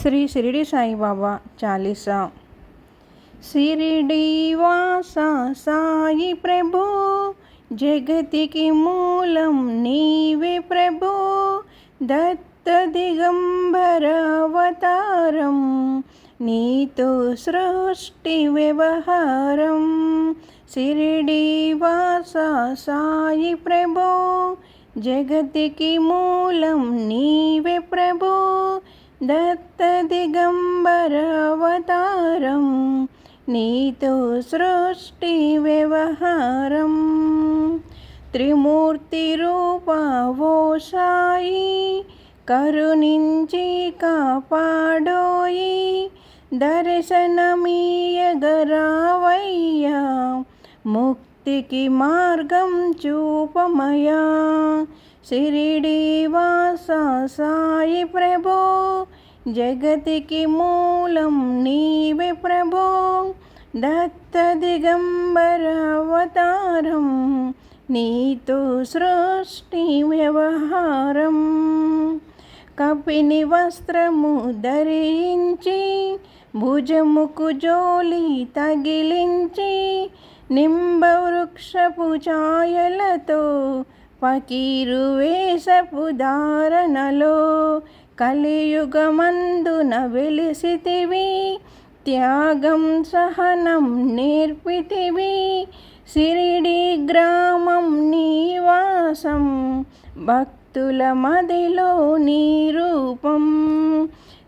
శ్రీ షిరిడి సాయిబాబా చాలీసా. షిరిడి వాస సాయి ప్రభు జగతికి మూలం నీవే ప్రభు దత్త దిగంబర అవతారం నీతో సృష్టి వ్యవహారం. షిరిడి వాస సాయి ప్రభు జగతికి మూలం నీవే ప్రభు దత్త దిగంబర అవతారం నీతో సృష్టి వ్యవహారం. త్రిమూర్తి రూపవో సాయి కరుణించి కాపాడోయి. దర్శనమీయగరావయ్యా ముక్తికి సాయి ప్రభో జగతికి మూలం నీవే ప్రభో. దత్త దిగంబర అవతారం నీతో సృష్టి వ్యవహారం. కపిని వస్త్రము ధరించి భుజముకు జోలి తగిలించి నింబవృక్షపు ఛాయలతో పకీరు వేషపు ధారణలో కలియుగమందున వెలిసితివి. త్యాగం సహనం నేర్పితివి. సిరిడి గ్రామం నీవాసం భక్తుల మదిలో నీ రూపం.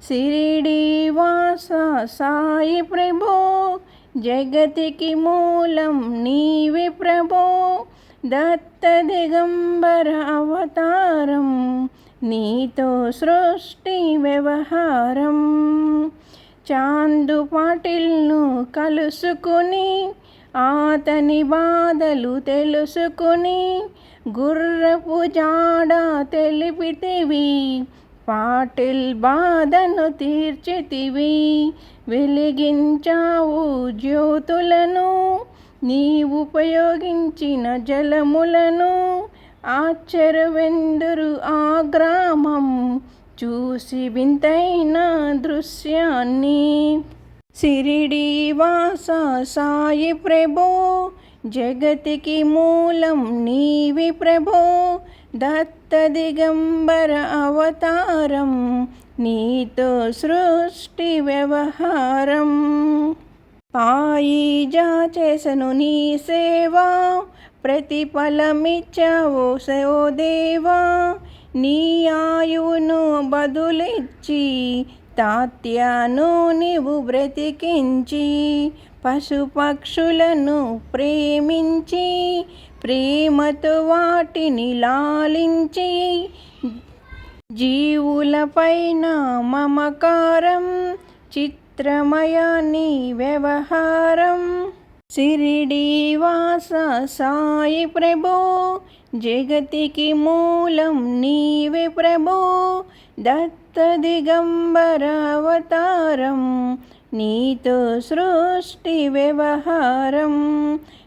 సిరిడి వాస సాయి ప్రభో. జగతికి మూలం నీవి ప్రభో. దత్త దిగంబర అవతారం నీతో సృష్టి వ్యవహారం. చాందు పాటిల్ను కలుసుకుని ఆతని బాధలు తెలుసుకుని గుర్రపు జాడ తెలిపితివి పాటిల్ బాధను తీర్చితివి. వెలిగించావు జ్యోతులను నీ ఉపయోగించిన జలములను ఆశ్చర్యవెందురు ఆ గ్రామం. చూసి వింతైన దృశ్యాన్ని. సిరిడి వాస సాయి ప్రభో జగతికి మూలం నీవి ప్రభో దత్త దిగంబర అవతారం నీతో సృష్టి వ్యవహారం. పాయిజా చేసను నీ సేవా ప్రతిఫలమిచ్చావు సో దేవా. నీ ఆయువును బదులిచ్చి తాత్యాను నీవు బ్రతికించి పశుపక్షులను ప్రేమించి ప్రేమతో వాటిని లాలించి జీవులపైన మమకారం చిత్ చిత్రమయాన్ని వ్యవహారం. సిరిడీవాస సాయి ప్రభో జగతికి మూలం నీవే ప్రభో. దత్త దిగంబర అవతారం నీతో సృష్టి వ్యవహారం.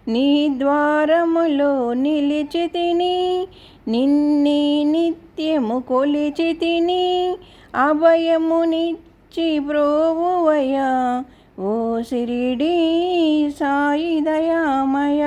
నీ ద్వారములో నిలిచి తిని నిన్ని నిత్యము కొలిచి తిని నిత్య బ్రోవువయా ఓ సిరిడి సాయి దయామయ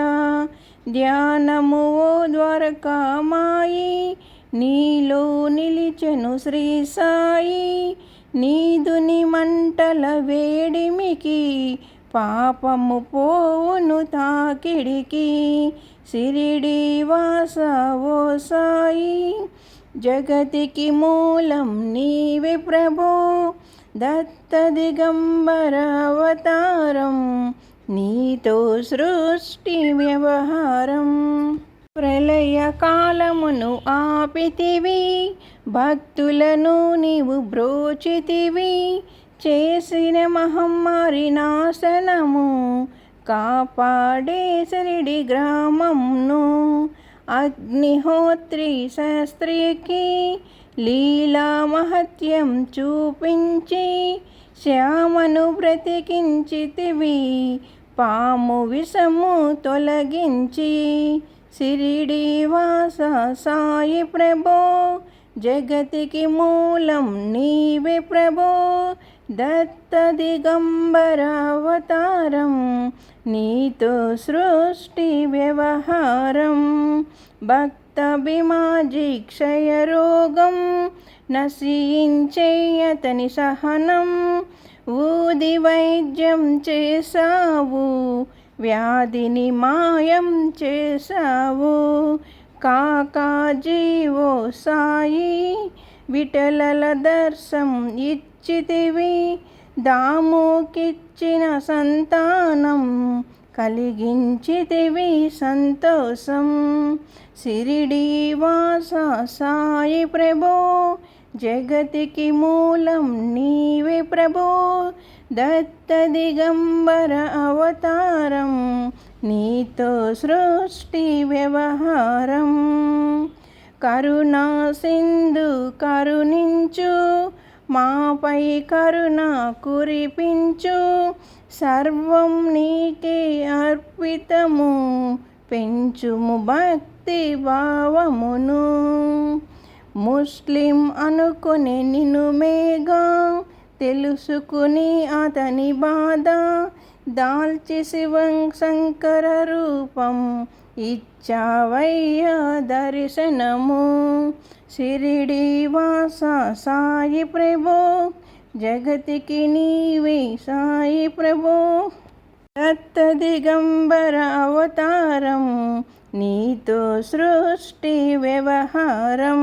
ధ్యానము ఓ ద్వారకామాయి నీలో నిలిచెను శ్రీ సాయి నీదుని మంటల వేడిమికి పాపము పోవును తాకిడికి. సిరిడి వాస ఓ సాయి జగతికి మూలం నీవే ప్రభో. దత్త నీతో సృష్టి వ్యవహారం. ప్రళయకాలమును ఆపితివి భక్తులను నీవు బ్రోచితివి. చేసిన మహమ్మారి నాశనము కాపాడే శిరిడి గ్రామంను అగ్నిహోత్రి శాస్త్రికి లీలా మహత్యం చూపించి శ్యామను బ్రతికించితివి. పాము విషము తొలగించి సిరిడి వాస సాయి ప్రభో. జగతికి మూలం నీవే ప్రభో. దత్త దిగంబరావతారం నీతో సృష్టి వ్యవహారం. భక్తి క్షయరోగం నశించేయతని సహనం. ఊది వైద్యం చేసావు వ్యాధిని మాయం చేసావు కాకా జీవో సాయి విఠలల దర్శం ఇచ్చితివి. దాముకిచ్చిన సంతానం కలిగించితివి సంతోషం. సిరిడి వాస సాయి ప్రభో జగతికి మూలం నీవే ప్రభో. దత్త దిగంబర అవతారం నీతో సృష్టి వ్యవహారం. కరుణా సింధు కరుణించు మాపై కరుణ కురిపించు. సర్వం నీకే అర్పితము. పెంచుము భక్తి భావమును. ముస్లిం అనుకుని నిన్ను మేఘా. తెలుసుకుని అతని బాధ. దాల్చి శివం శంకర రూపం ఇచ్చావయ్యా దర్శనము. సిరిడి వాస సాయి ప్రభో జగతికి నీవే సాయి ప్రభో. దత్త దిగంబర అవతారం నీతో సృష్టి వ్యవహారం.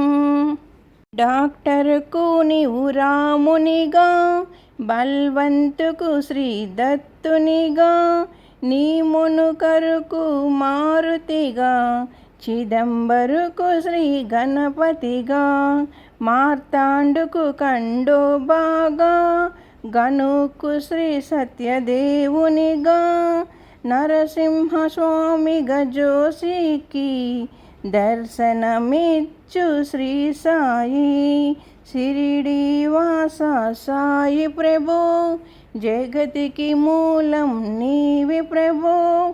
డాక్టర్కు నీవు రామునిగా బల్వంతుకు శ్రీ దత్తునిగా నీ మునుకరుకు మారుతిగా చిదంబరుకు శ్రీ గణపతిగా మార్తాండుకు కండోబాగా గనుకు శ్రీ సత్యదేవునిగా నరసింహస్వామి గజోషికి దర్శనమిచ్చు శ్రీ సాయి. షిరిడి వాస సాయి ప్రభు జగతికి మూలం నీవి ప్రభో.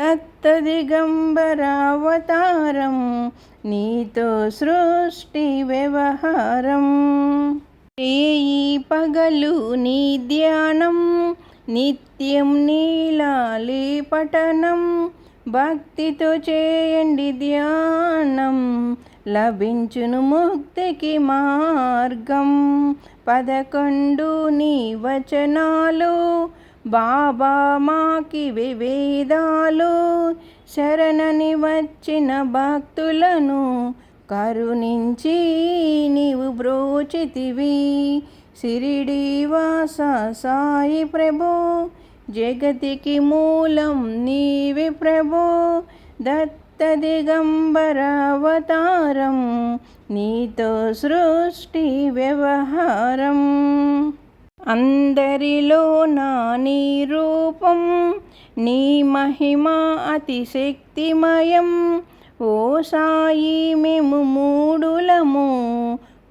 దత్త దిగంబర అవతారం నీతో సృష్టి వ్యవహారం. రేయి పగలు నీ ధ్యానం నిత్యం నీలాలిపఠనం భక్తితో చేయండి ధ్యానం లభించును ముక్తికి మార్గం. పదకొండు నీ వచనాలు బాబా మాకి వివేదాలు. శరణని వచ్చిన భక్తులను కరుణించి నీవు బ్రోచితివి. సిరిడి వాస సాయి ప్రభో జగతికి మూలం నీవి ప్రభు. దత్త దిగంబరావతారం నీతో సృష్టి వ్యవహారం. అందరిలో నా నీ రూపం నీ మహిమ అతిశక్తిమయం. ఓ సాయి మేము మూడులము.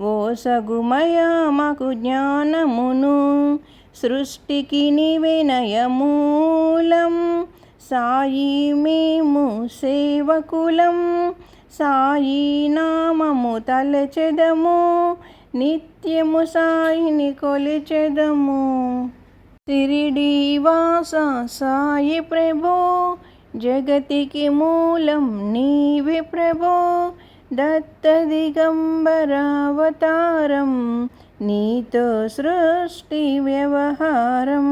ఓ సగుమయ మాకు జ్ఞానమును. సృష్టికి నివినయమూలం సాయి మేము సేవకులం. సాయి నామము తలచెదము. నిత్యము సాయిని కొలిచెదము. తిరిడి వాస సాయి ప్రభో. జగతికి మూలం నీవి ప్రభో. దత్త దిగంబర నీతో సృష్టి వ్యవహారం.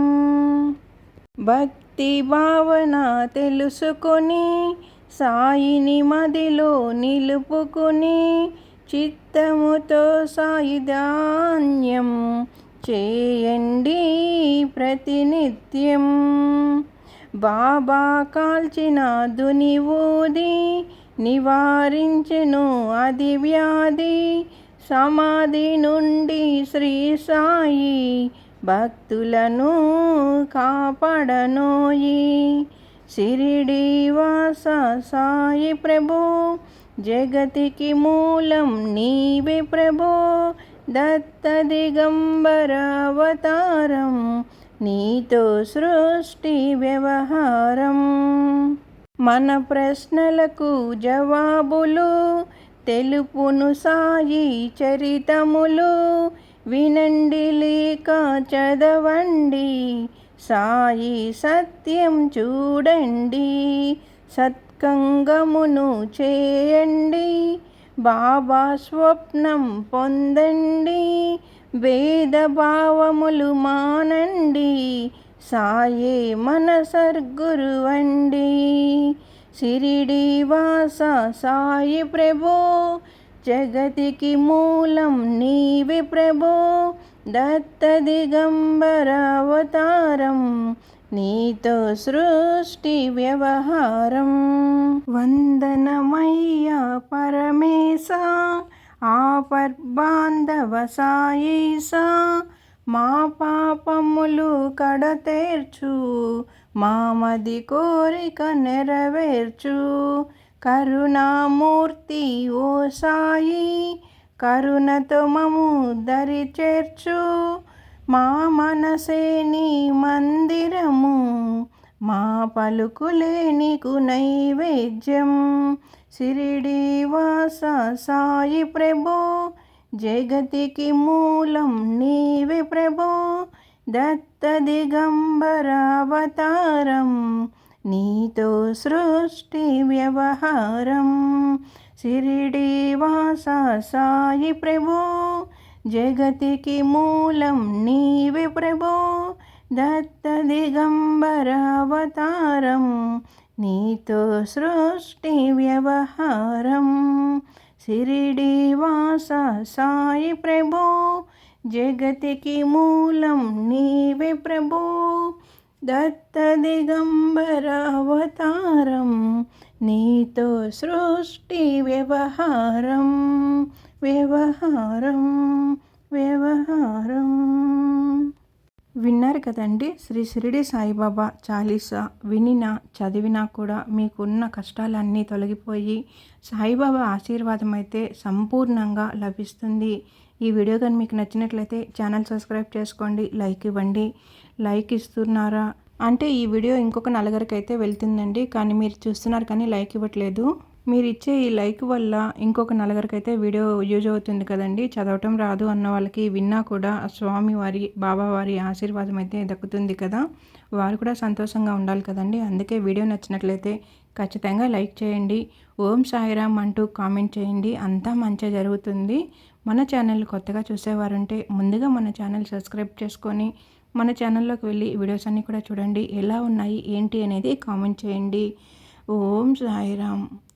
భక్తి భావన తెలుసుకొని సాయిని మదిలో నిలుపుకొని చిత్తముతో సాయి ధాన్యం చేయండి ప్రతినిత్యం. బాబా కాల్చిన దుని ఊది నివారించెను అది వ్యాధి. సమాధి నుండి శ్రీ సాయి భక్తులను కాపాడనోయి. సిరిడి వాస సాయి ప్రభు జగతికి మూలం నీవే ప్రభో. దత్త దిగంబర అవతారం నీతో సృష్టి వ్యవహారం. మన ప్రశ్నలకు జవాబులు తెలుపును సాయి చరితములు. వినండి లేక చదవండి. సాయి సత్యం చూడండి. సత్కంగమును చేయండి. బాబా స్వప్నం పొందండి. భేదభావములు మానండి. సాయే మన సర్గురువండి సిరిడి వాస సాయి ప్రభో జగతికి మూలం నీవి ప్రభో. దత్త దిగంబరావతారం నీతో సృష్టి వ్యవహారం. వందనమయ్యా పరమేశ ఆపర్బాంధవ సాయిసా. మా పాపములు కడతేర్చు మామది కోరిక నెరవేర్చు. కరుణామూర్తి ఓ సాయి కరుణతో మము దరి చేర్చు. మా మనసే నీ మందిరము మా పలుకులే నీకు నైవేద్యం. సిరిడి వాస సాయి ప్రభో జగతికి మూలం నీవే ప్రభో. దత్త దిగంబర అవతారం సృష్టి వ్యవహారం. సిరిడి వాస సాయి ప్రభో జగతికి మూలం నీవి ప్రభో. దత్త దిగంబరావతారం నీతో సృష్టి వ్యవహారం. సిరిడి వాస సాయి ప్రభో జగతికి మూలం నీవే ప్రభో. దత్త దిగంబర అవతారం నీతో సృష్టి వ్యవహారం వ్యవహారం వ్యవహారం విన్నారు కదండి? శ్రీ షిరిడి సాయిబాబా చాలీసా వినినా చదివినా కూడా మీకున్న కష్టాలన్నీ తొలగిపోయి సాయిబాబా ఆశీర్వాదం అయితే సంపూర్ణంగా లభిస్తుంది. ఈ వీడియో కానీ మీకు నచ్చినట్లయితే ఛానల్ సబ్స్క్రైబ్ చేసుకోండి లైక్ ఇవ్వండి. లైక్ ఇస్తున్నారా? అంటే ఈ వీడియో ఇంకొక నలుగురికి అయితే వెళ్తుందండి. కానీ మీరు చూస్తున్నారు కానీ లైక్ ఇవ్వట్లేదు. మీరు ఇచ్చే ఈ లైక్ వల్ల ఇంకొక నలుగురికైతే వీడియో యూజ్ అవుతుంది కదండి. చదవటం రాదు అన్న వాళ్ళకి విన్నా కూడా స్వామి వారి బాబా వారి ఆశీర్వాదం అయితే దక్కుతుంది కదా. వారు కూడా సంతోషంగా ఉండాలి కదండి. అందుకే వీడియో నచ్చినట్లయితే ఖచ్చితంగా లైక్ చేయండి. ఓం సాయిరామ్ అంటూ కామెంట్ చేయండి. అంతా మంచిగా జరుగుతుంది. మన ఛానల్ కొత్తగా చూసేవారుంటే ముందుగా మన ఛానల్ సబ్స్క్రైబ్ చేసుకొని మన ఛానల్లోకి వెళ్ళి వీడియోస్ అన్నీ కూడా చూడండి. ఎలా ఉన్నాయి? ఏంటి? అనేది కామెంట్ చేయండి. ఓం సాయిరామ్.